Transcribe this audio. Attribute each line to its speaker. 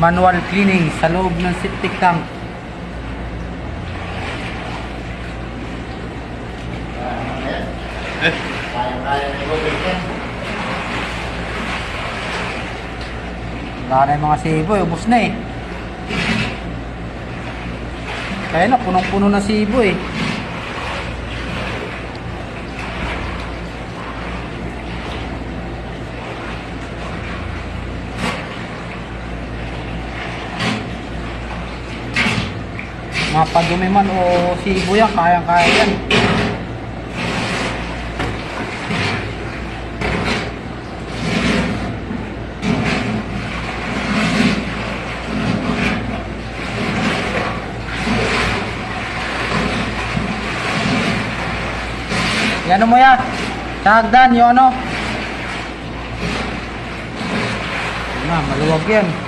Speaker 1: manual cleaning sa loob ng septic tank. Wala na yung mga siboy, ubos na eh. Kaya na, punong-puno na siboy eh. Mga padumi man o sibo yan, kayang-kaya yan. Yan mo yan. Sagdan, yung ano. Na, maluwag yan.